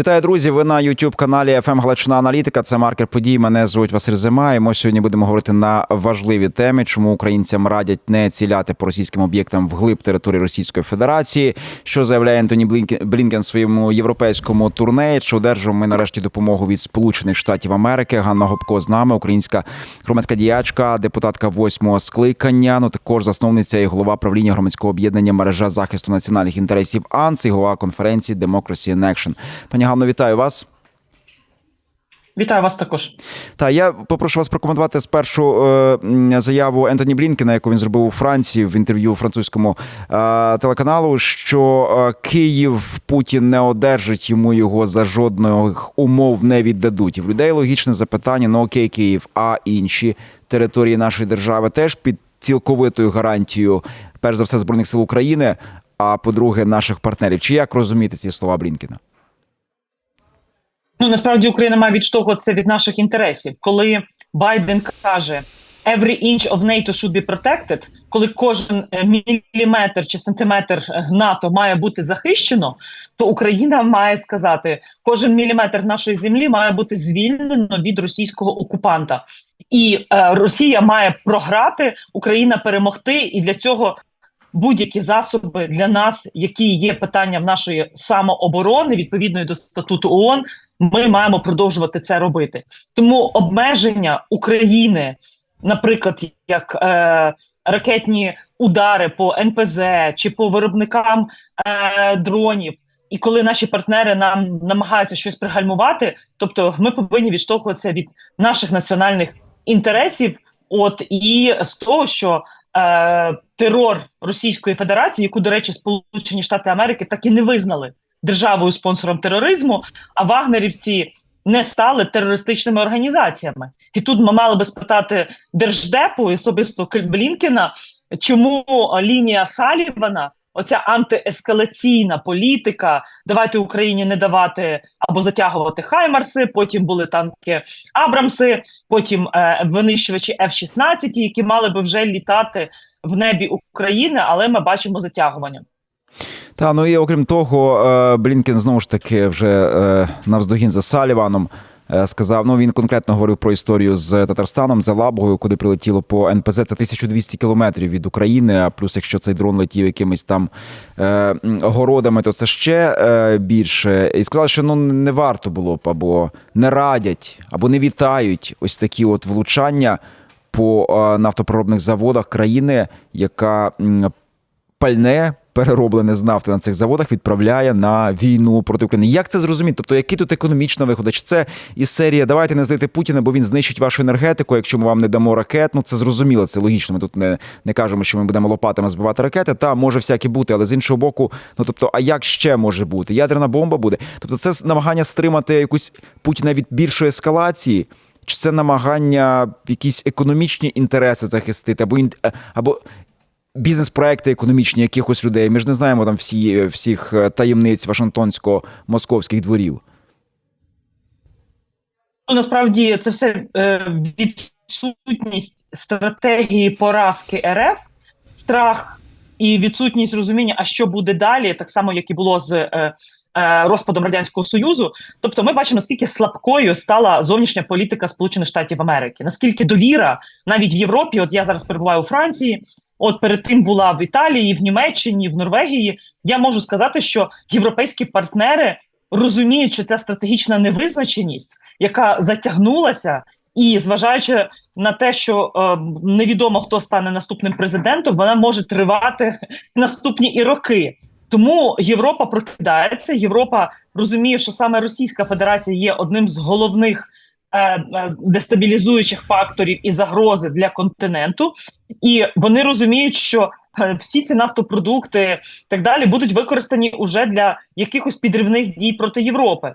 Вітаю, друзі! Ви на youtube каналі FM Галичина Аналітика. Це маркер подій. Мене звуть Василь Зима. І ми сьогодні будемо говорити на важливі теми, чому українцям радять не ціляти по російським об'єктам вглиб території Російської Федерації. Що заявляє Ентоні Блінкен в своєму європейському турнеї? Чи одержимо ми нарешті допомогу від Сполучених Штатів Америки? Ганна Гопко з нами, українська громадська діячка, депутатка восьмого скликання. Ну також засновниця і голова правління громадського об'єднання мережа захисту національних інтересів АНС і голова конференції Democracy in Action. Пані Ганно, вітаю вас. Вітаю вас також. Та я попрошу вас прокоментувати спершу е, заяву Ентоні Блінкена, яку він зробив у Франції в інтерв'ю французькому е, телеканалу, що е, Київ Путін не одержить йому його за жодних умов не віддадуть. І в людей логічне запитання: ну окей, Київ, а інші території нашої держави теж під цілковитою гарантією, перш за все, збройних сил України. А по-друге, наших партнерів. Чи як розуміти ці слова Блінкена? Ну насправді Україна має відштовхуватися від наших інтересів. Коли Байден каже «Every inch of NATO should be protected», коли кожен е, міліметр чи сантиметр е, НАТО має бути захищено, то Україна має сказати, кожен міліметр нашої землі має бути звільнено від російського окупанта, і е, Росія має програти, Україна перемогти, і для цього будь-які засоби для нас, які є питанням нашої самооборони, відповідної до статуту ООН, ми маємо продовжувати це робити. Тому обмеження України, наприклад, як е, ракетні удари по НПЗ чи по виробникам е, дронів. І коли наші партнери нам намагаються щось пригальмувати, тобто ми повинні відштовхуватися від наших національних інтересів, от і з того, що е, терор Російської Федерації, яку, до речі, Сполучені Штати Америки так і не визнали державою спонсором тероризму, а вагнерівці не стали терористичними організаціями. І тут ми мали би спитати держдепу і особисто Блінкена, чому лінія Салівана. Оця антиескалаційна політика. Давайте Україні не давати або затягувати Хаймарси. Потім були танки Абрамси, потім е, винищувачі F-16, які мали би вже літати в небі України, але ми бачимо затягування. Та ну і окрім того, е, Блінкен знову ж таки вже е, навздогін за Саліваном сказав. Ну він конкретно говорив про історію з Татарстаном, за Лабогою, куди прилетіло по НПЗ. Це 1200 кілометрів від України. А плюс, якщо цей дрон летів якимись там е, городами, то це ще е, більше. І сказав, що ну не варто було б або не радять, або не вітають ось такі от влучання по е, нафтопереробних заводах країни, яка пальне перероблене з нафти на цих заводах відправляє на війну проти України. Як це зрозуміти? Тобто, який тут економічна виходить? Чи це із серії Давайте не здайте Путіна, бо він знищить вашу енергетику, якщо ми вам не дамо ракет. Ну це зрозуміло, це логічно. Ми тут не, не кажемо, що ми будемо лопатами збивати ракети. Та може всяке бути, але з іншого боку, ну тобто, а як ще може бути? Ядерна бомба буде? Тобто, це намагання стримати якусь Путіна від більшої ескалації. Чи це намагання якісь економічні інтереси захистити, або ін- або бізнес-проекти економічні якихось людей? Ми ж не знаємо там всі, всіх е, таємниць Вашингтонсько-московських дворів. Ну, насправді це все е, відсутність стратегії поразки РФ, страх і відсутність розуміння, а що буде далі, так само як і було з е, е, розпадом радянського союзу. Тобто, ми бачимо наскільки слабкою стала зовнішня політика Сполучених Штатів Америки, наскільки довіра навіть в Європі. От я зараз перебуваю у Франції. От перед тим була в Італії, в Німеччині, в Норвегії. Я можу сказати, що європейські партнери розуміють, що ця стратегічна невизначеність, яка затягнулася, і зважаючи на те, що е, невідомо хто стане наступним президентом, вона може тривати наступні і роки. Тому Європа прокидається. Європа розуміє, що саме Російська Федерація є одним з головних дестабілізуючих факторів і загрози для континенту, і вони розуміють, що е, всі ці нафтопродукти так далі будуть використані уже для якихось підривних дій проти Європи.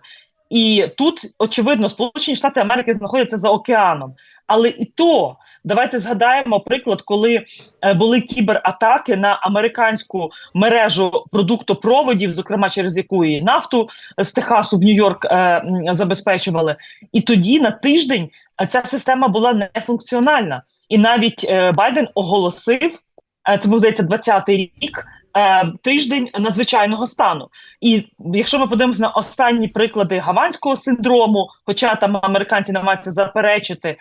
І тут очевидно Сполучені Штати Америки знаходяться за океаном, але і то давайте згадаємо приклад, коли е, були кібератаки на американську мережу продуктопроводів, зокрема через яку і нафту з Техасу в Нью-Йорк е, забезпечували. І тоді на тиждень е, ця система була нефункціональна. І навіть е, Байден оголосив, е, це був здається 20-й рік. Е, тиждень надзвичайного стану. І якщо ми подивимося на останні приклади гаванського синдрому, хоча там американці намагаються заперечити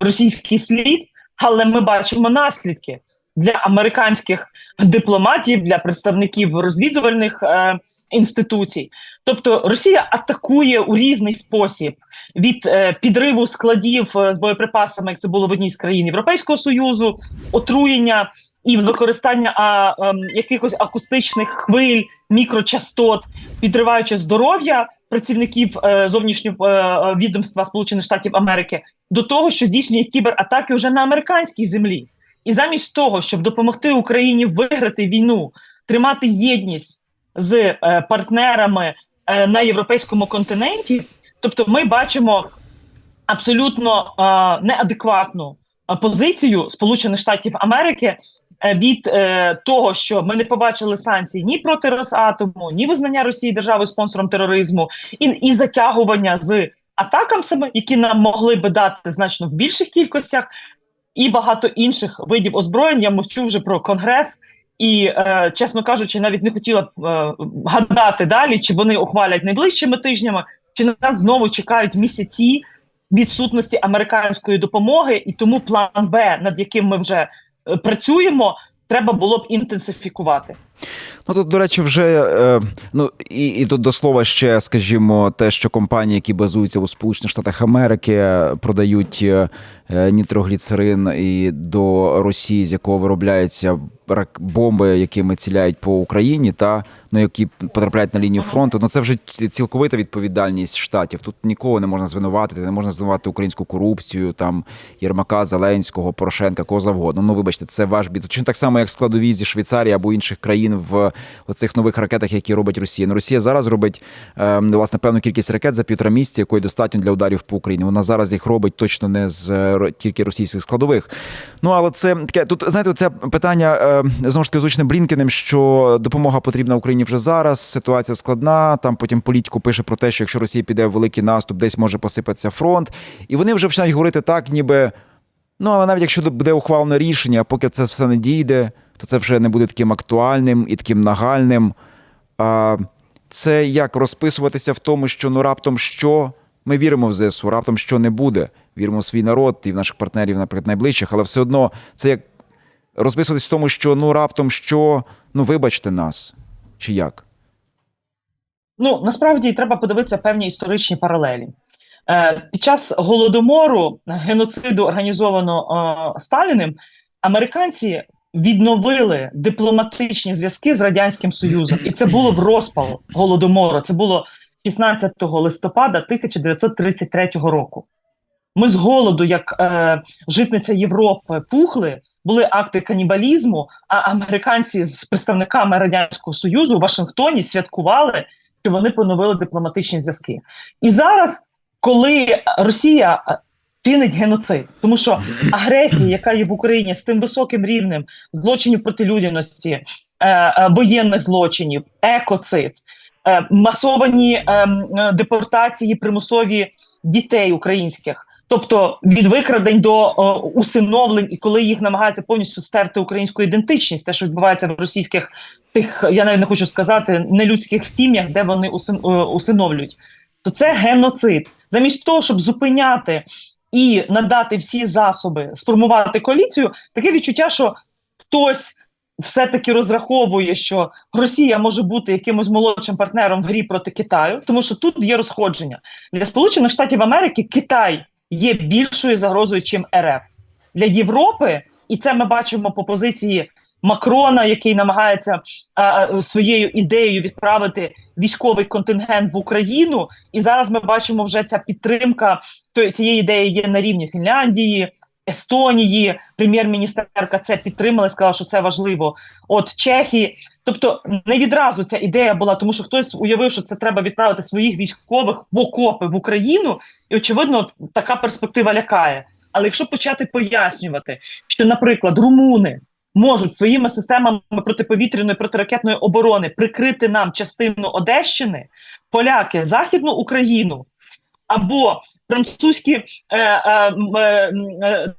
російський слід, але ми бачимо наслідки для американських дипломатів, для представників розвідувальних е, інституцій. Тобто Росія атакує у різний спосіб від е, підриву складів е, з боєприпасами, як це було в одній з країн Європейського союзу, отруєння і використання а, ем, якихось акустичних хвиль, мікрочастот, підриваючи здоров'я працівників е, зовнішнього е, відомства Сполучених Штатів Америки, до того, що здійснює кібератаки вже на американській землі. І замість того, щоб допомогти Україні виграти війну, тримати єдність з е, партнерами е, на європейському континенті, тобто ми бачимо абсолютно неадекватну позицію Сполучених Штатів Америки е, від е, того, що ми не побачили санкцій ні проти Росатому, ні визнання Росії державою спонсором тероризму, і, і затягування з атаками, які нам могли би дати значно в більших кількостях, і багато інших видів озброєнь. Я мовчу вже про конгрес. І, е, чесно кажучи, навіть не хотіла б е, гадати далі, чи вони ухвалять найближчими тижнями, чи на нас знову чекають місяці відсутності американської допомоги, і тому план Б, над яким ми вже е, працюємо, треба було б інтенсифікувати. Ну тут, до речі, вже е, ну і, і тут до слова ще, скажімо, те, що компанії, які базуються у Сполучених Штатах Америки, продають е, нітрогліцерин і до Росії, з якого виробляються бомби, якими ціляють по Україні, та ну які потрапляють на лінію фронту. Ну це вже цілковита відповідальність штатів. Тут нікого не можна звинуватити, не можна звинувати українську корупцію, там Єрмака, Зеленського, Порошенка, кого завгодно. Ну вибачте, це ваш бід. Точно так само, як складові зі Швейцарії або інших країн в оцих нових ракетах, які робить Росія. Ну, Росія зараз робить е, власне певну кількість ракет за півтора місяця, якої достатньо для ударів по Україні. Вона зараз їх робить точно не з е, тільки російських складових. Ну але це таке тут, знаєте, це питання е, знову ж таки озвучене Блінкенем, що допомога потрібна Україні вже зараз. Ситуація складна. Там потім політику пише про те, що якщо Росія піде в великий наступ, десь може посипатися фронт. І вони вже починають говорити так, ніби. Ну, але навіть якщо буде ухвалене рішення, поки це все не дійде, то це вже не буде таким актуальним і таким нагальним. А це як розписуватися в тому, що ну раптом що ми віримо в ЗСУ, раптом що не буде. Віримо в свій народ і в наших партнерів, наприклад, найближчих, але все одно це як розписуватись в тому, що ну раптом що, ну вибачте нас, чи як? Ну насправді треба подивитися певні історичні паралелі. Е, під час голодомору геноциду, організованого е, Сталіним, американці відновили дипломатичні зв'язки з радянським Союзом, і це було в розпал голодомору. Це було 16 листопада 1933 року. Ми з голоду, як е, житниця Європи, пухли. Були акти канібалізму, а американці з представниками радянського союзу у Вашингтоні святкували, що вони поновили дипломатичні зв'язки. І зараз, коли Росія чинить геноцид, тому що агресія, яка є в Україні з тим високим рівнем злочинів проти людяності, е, е, воєнних злочинів, екоцид, е, масовані депортації примусові дітей українських. Тобто від викрадень до о, усиновлень, і коли їх намагаються повністю стерти українську ідентичність, те, що відбувається в російських тих, я навіть не хочу сказати, нелюдських сім'ях, де вони усин, усиновлюють, то це геноцид. Замість того, щоб зупиняти і надати всі засоби, сформувати коаліцію, таке відчуття, що хтось все-таки розраховує, що Росія може бути якимось молодшим партнером в грі проти Китаю, тому що тут є розходження для Сполучених Штатів Америки. Китай є більшою загрозою, чим РФ для Європи, і це ми бачимо по позиції Макрона, який намагається а, своєю ідеєю відправити військовий контингент в Україну. І зараз ми бачимо вже ця підтримка цієї ідеї є на рівні Фінляндії. Естонії, прем'єр-міністерка це підтримала, сказала, що це важливо. От Чехії, тобто не відразу ця ідея була, тому що хтось уявив, що це треба відправити своїх військових в окопи в Україну, і очевидно, от така перспектива лякає. Але якщо почати пояснювати, що, наприклад, румуни можуть своїми системами протиповітряної протиракетної оборони прикрити нам частину Одещини, поляки Західну Україну. або французькі е, е, е,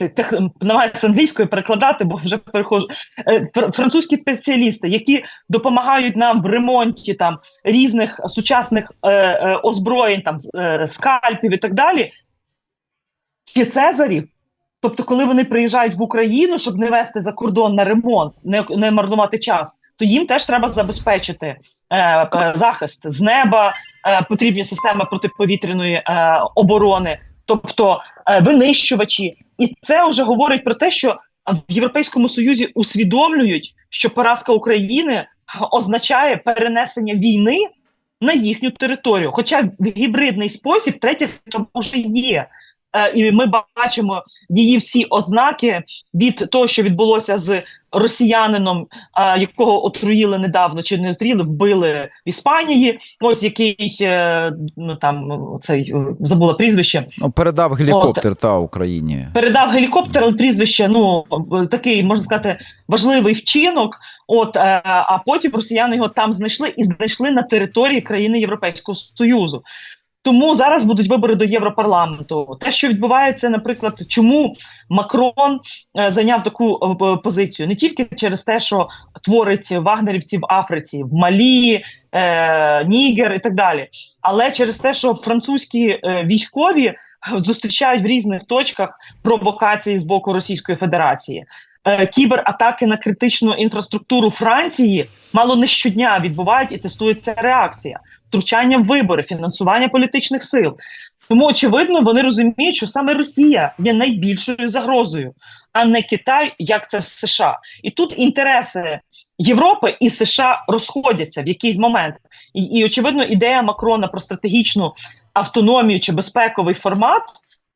е, тех, намагаюся англійською перекладати, бо вже перехожу. Е, французькі спеціалісти, які допомагають нам в ремонті там різних сучасних е, е, озброєнь, там е, скальпів і так далі, чи Цезарів. Тобто, коли вони приїжджають в Україну, щоб не вести за кордон на ремонт, не, не марнувати час, то їм теж треба забезпечити е, е, захист з неба, е, потрібні системи протиповітряної е, оборони, тобто е, винищувачі. І це вже говорить про те, що в Європейському Союзі усвідомлюють, що поразка України означає перенесення війни на їхню територію. Хоча в гібридний спосіб третя світова вже є. Е, І ми бачимо її всі ознаки від того, що відбулося з росіянином, якого отруїли недавно, чи не отруїли, вбили в Іспанії. Ось який е, ну там цей е, забула прізвище. Ну, передав гелікоптер та Україні. Передав гелікоптер, але прізвище ну такий можна сказати важливий вчинок. От е, а потім росіяни його там знайшли і знайшли на території країни Європейського Союзу. Тому зараз будуть вибори до Європарламенту. Те, що відбувається, наприклад, чому Макрон е, зайняв таку е, позицію, не тільки через те, що творить вагнерівці в Африці, в Малі, е, Нігер і так далі, але через те, що французькі е, військові зустрічають в різних точках провокації з боку Російської Федерації. Кібератаки на критичну інфраструктуру Франції мало не щодня відбувають і тестується реакція, втручання в вибори, фінансування політичних сил. Тому очевидно, вони розуміють, що саме Росія є найбільшою загрозою, а не Китай, як це в США. І тут інтереси Європи і США розходяться в якийсь момент. І, і очевидно, ідея Макрона про стратегічну автономію чи безпековий формат,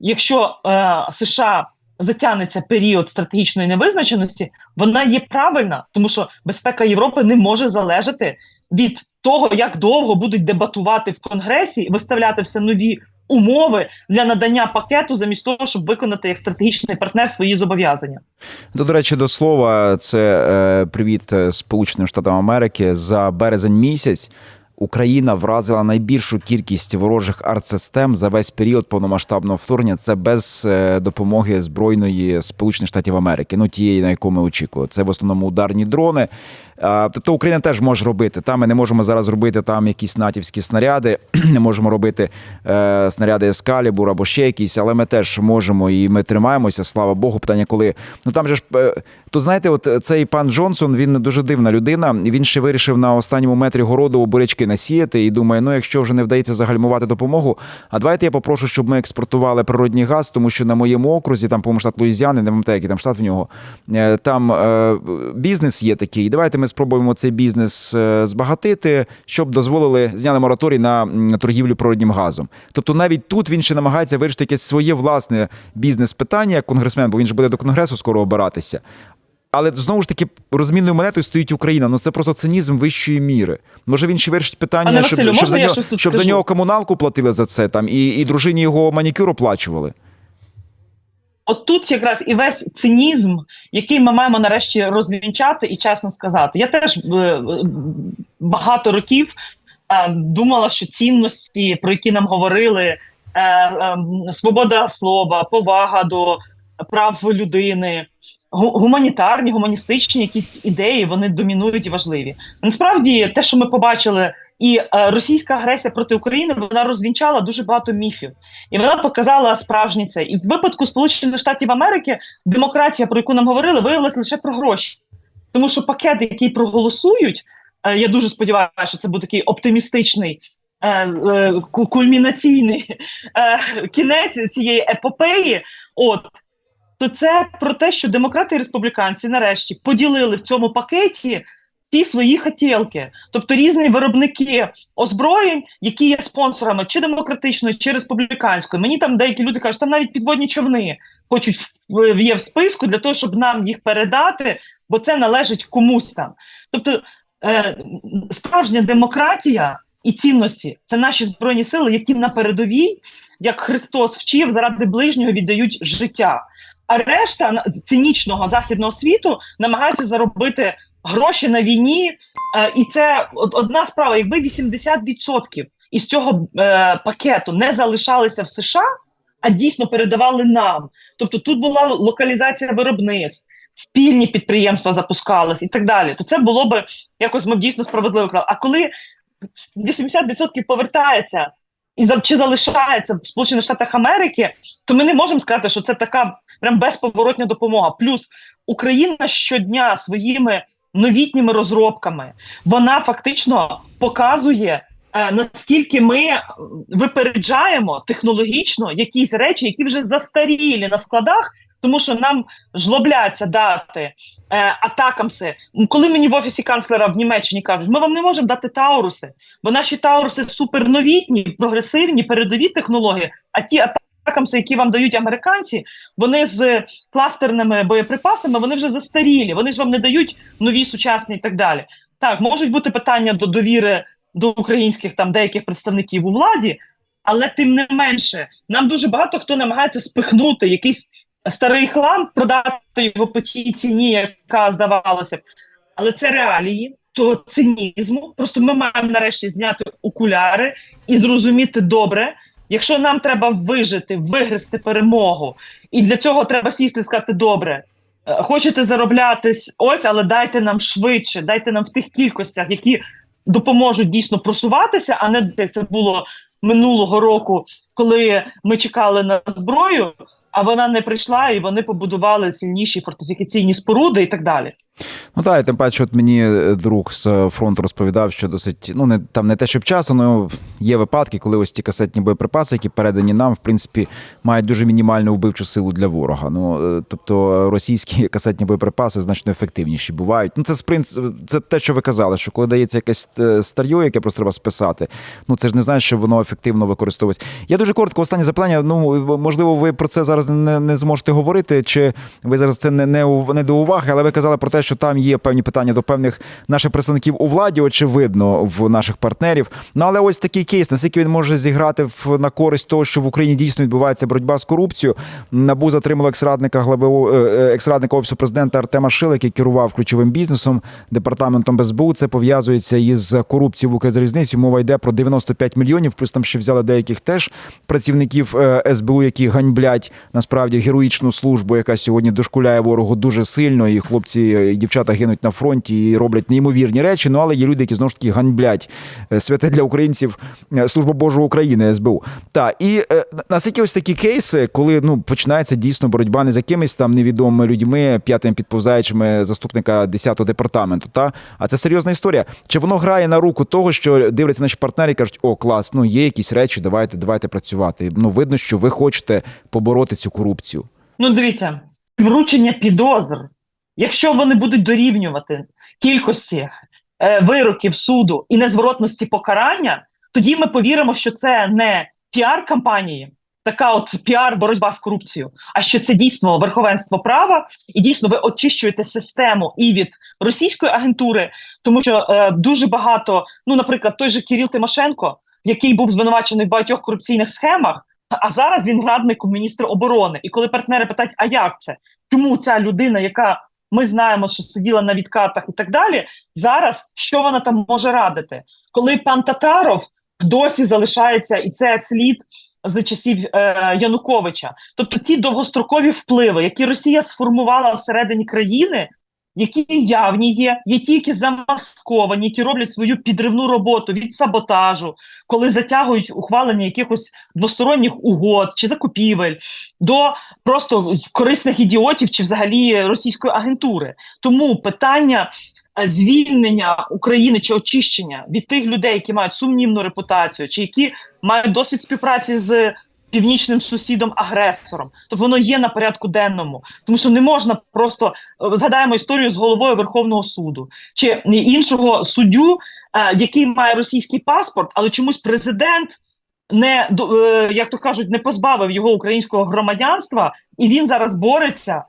якщо е, США затягнеться період стратегічної невизначеності, вона є правильна, тому що безпека Європи не може залежати від того, як довго будуть дебатувати в Конгресі виставляти все нові умови для надання пакету, замість того, щоб виконати як стратегічний партнер свої зобов'язання. То, до речі, до слова, це е, привіт е, Сполученим Штатам Америки за березень місяць. Україна вразила найбільшу кількість ворожих артсистем за весь період повномасштабного вторгнення. Це без е, допомоги збройної Сполучених Штатів Америки. Ну тієї, на яку ми очікували. Це в основному ударні дрони. Тобто Україна теж може робити. Там ми не можемо зараз робити там якісь натівські снаряди, не можемо робити е, снаряди Ескалібур або ще якісь, але ми теж можемо і ми тримаємося. Слава Богу, питання, коли ну там же ж е, то знаєте, от цей пан Джонсон він дуже дивна людина. Він ще вирішив на останньому метрі городу бурячки насіяти і думає, ну якщо вже не вдається загальмувати допомогу, а давайте я попрошу, щоб ми експортували природній газ, тому що на моєму окрузі, там по штат Луїзіани, не пам'ятаю, який там штат в нього, е, там е, бізнес є такий. Давайте ми спробуємо цей бізнес е, збагатити, щоб дозволили зняли мораторій на торгівлю природнім газом. Тобто навіть тут він ще намагається вирішити якесь своє власне бізнес-питання як конгресмен, бо він же буде до конгресу скоро обиратися. Але знову ж таки розмінною монетою стоїть Україна. Ну це просто цинізм вищої міри. Може він ще вирішить питання, Пане щоб, Василю, щоб, за нього, щоб за нього комуналку платили за це там, і, і дружині його манікюр оплачували. От тут якраз і весь цинізм, який ми маємо нарешті розвінчати і чесно сказати. Я теж е, е, багато років е, думала, що цінності, про які нам говорили, свобода слова, повага до прав людини, гуманітарні, гуманістичні якісь ідеї, вони домінують і важливі. Насправді, те, що ми побачили, і е, російська агресія проти України, вона розвінчала дуже багато міфів. І вона показала справжнє це. І в випадку Сполучених Штатів Америки демократія, про яку нам говорили, виявилася лише про гроші. Тому що пакет, який проголосують, е, я дуже сподіваюся, що це буде такий оптимістичний. е, ку- Кульмінаційний кінець цієї епопеї, от то це про те, що демократи і республіканці нарешті поділили в цьому пакеті ті свої хотілки, тобто різні виробники озброєнь, які є спонсорами чи демократичної, чи республіканської. Мені там деякі люди кажуть, там навіть підводні човни хочуть є в списку для того, щоб нам їх передати, бо це належить комусь там. Тобто е, справжня демократія і цінності це наші збройні сили, які на передовій, як Христос вчив, заради ближнього віддають життя. А решта цинічного західного світу намагається заробити гроші на війні. Е, і це одна справа. Якби 80% із цього е, пакету не залишалися в США, а дійсно передавали нам. Тобто тут була локалізація виробництв, спільні підприємства запускались і так далі. То це було би якось ми б дійсно справедливо казали. А коли 80% повертається і чи залишається в Сполучених Штатах Америки, то ми не можемо сказати, що це така прям безповоротня допомога. Плюс Україна щодня своїми новітніми розробками вона фактично показує. е, Наскільки ми випереджаємо технологічно якісь речі, які вже застарілі на складах, тому що нам жлобляться дати е, атакамси. Коли мені в офісі канцлера в Німеччині кажуть, ми вам не можемо дати тауруси, бо наші тауруси суперновітні, прогресивні, передові технології, а ті атакамси, які вам дають американці, вони з кластерними боєприпасами, вони вже застарілі, вони ж вам не дають нові, сучасні і так далі. Так, можуть бути питання до довіри до українських там деяких представників у владі, але тим не менше, нам дуже багато хто намагається спихнути якийсь старий хлам, продати його по тій ціні, яка здавалося б. Але це реалії того цинізму. Просто ми маємо нарешті зняти окуляри і зрозуміти добре. Якщо нам треба вижити, вигризти перемогу, і для цього треба сісти і сказати добре. е, Хочете зароблятись ось, але дайте нам швидше, дайте нам в тих кількостях, які допоможуть дійсно просуватися, а не як це було минулого року, коли ми чекали на зброю, а вона не прийшла, і вони побудували сильніші фортифікаційні споруди і так далі. Ну так, і тим паче, от мені е, друг з е, фронту розповідав, що досить ну не там не те, щоб часу, але є випадки, коли ось ті касетні боєприпаси, які передані нам, в принципі, мають дуже мінімальну вбивчу силу для ворога. Ну е, тобто російські касетні боєприпаси значно ефективніші бувають. Ну це з принципу, це те, що ви казали, що коли дається якесь старьо, яке просто треба списати, ну це ж не значить, що воно ефективно використовується. Я дуже коротко останнє запитання. Ну можливо, ви про це зараз не, не зможете говорити, чи ви зараз це не, не, не до уваги, але ви казали про те, що там є певні питання до певних наших представників у владі, очевидно, в наших партнерів. Ну але ось такий кейс, наскільки він може зіграти в на користь того, що в Україні дійсно відбувається боротьба з корупцією. Набу затримало екс-радника глави е, е, екс-радника офісу президента Артема Шила, який керував ключовим бізнесом департаментом СБУ. Це пов'язується із корупцією в Укрзалізниці. Мова йде про 95 мільйонів. Плюс там ще взяли деяких теж працівників е, СБУ, які ганьблять насправді героїчну службу, яка сьогодні дошкуляє ворогу дуже сильно. І хлопці і дівчата гинуть на фронті і роблять неймовірні речі. Ну але є люди, які знову ж таки ганьблять е, святе для українців е, служба Божого України СБУ. Та і е, наскільки ось такі кейси, коли ну починається дійсно боротьба не з якимись там невідомими людьми, п'ятим підповзаючими заступника 10-го департаменту, та а це серйозна історія. Чи воно грає на руку того, що дивляться наші партнери і кажуть, о, клас, ну є якісь речі, давайте, давайте працювати. Ну видно, що ви хочете побороти цю корупцію. Ну, дивіться, вручення підозр, якщо вони будуть дорівнювати кількості е, вироків суду і незворотності покарання, тоді ми повіримо, що це не піар-кампанії, така от піар боротьба з корупцією, а що це дійсно верховенство права, і дійсно ви очищуєте систему і від російської агентури, тому що е, дуже багато, ну, наприклад, той же Кирил Тимошенко, який був звинувачений в багатьох корупційних схемах. А зараз він радник у міністра оборони. І коли партнери питають, а як це? Чому ця людина, яка ми знаємо, що сиділа на відкатах і так далі, зараз що вона там може радити? Коли пан Татаров досі залишається, і це слід з часів е, Януковича. Тобто ці довгострокові впливи, які Росія сформувала всередині країни, які явні є, є ті, які замасковані, які роблять свою підривну роботу від саботажу, коли затягують ухвалення якихось двосторонніх угод чи закупівель до просто корисних ідіотів чи взагалі російської агентури. Тому питання е, звільнення України чи очищення від тих людей, які мають сумнівну репутацію, чи які мають досвід співпраці з північним сусідом агресором, то воно є на порядку денному, тому що не можна просто е, згадаємо історію з головою Верховного суду чи іншого суддю, е, який має російський паспорт, але чомусь президент не е, як то кажуть, не позбавив його українського громадянства, і він зараз бореться.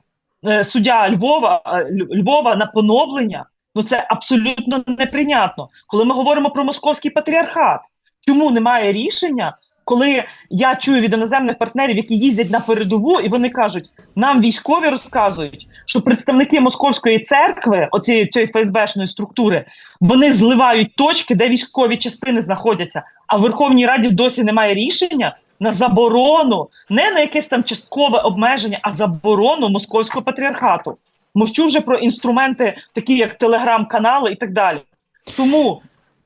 Суддя Львова Львова на поновлення. Ну це абсолютно неприйнятно. Коли ми говоримо про московський патріархат, чому немає рішення, коли я чую від іноземних партнерів, які їздять на передову, і вони кажуть: нам військові розказують, що представники московської церкви, оцієї цієї ФСБшної структури, вони зливають точки, де військові частини знаходяться. А в Верховній Раді досі немає рішення на заборону, не на якесь там часткове обмеження, а заборону московського патріархату. Мовчу вже про інструменти, такі як телеграм-канали і так далі. Тому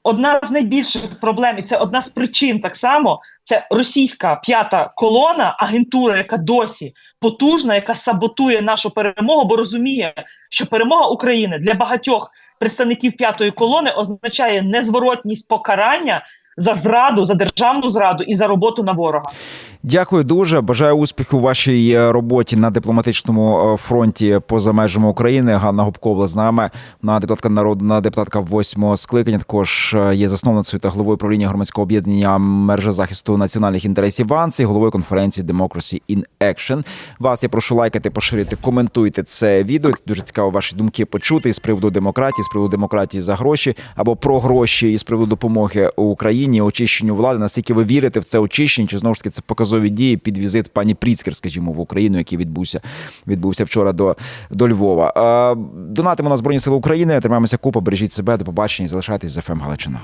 одна з найбільших проблем, і це одна з причин так само. Це російська п'ята колона, агентура, яка досі потужна, яка саботує нашу перемогу, бо розуміє, що перемога України для багатьох представників п'ятої колони означає незворотність покарання за зраду, за державну зраду і за роботу на ворога. Дякую дуже. Бажаю успіху вашій е, роботі на дипломатичному е, фронті поза межами України. Ганна Губкова з нами вона депутатка народна депутатка восьмого скликання. Також е, є засновницею та головою правління громадського об'єднання мережа захисту національних інтересів ВАНС і головою конференції Democracy in Action. Вас я прошу лайкати, поширити, коментуйте це відео. Дуже цікаво ваші думки почути з приводу демократії, з приводу демократії за гроші або про гроші і з приводу допомоги Україні, очищенню влади. Наскільки ви вірите в це очищення? Чи знову ж таки це показові дії під візит пані Пріцкер, скажімо, в Україну, який відбувся відбувся вчора до, до Львова. Донатимо на збройні сили України. Тримаємося купа, бережіть себе. До побачення і залишайтесь з ФМ Галичина.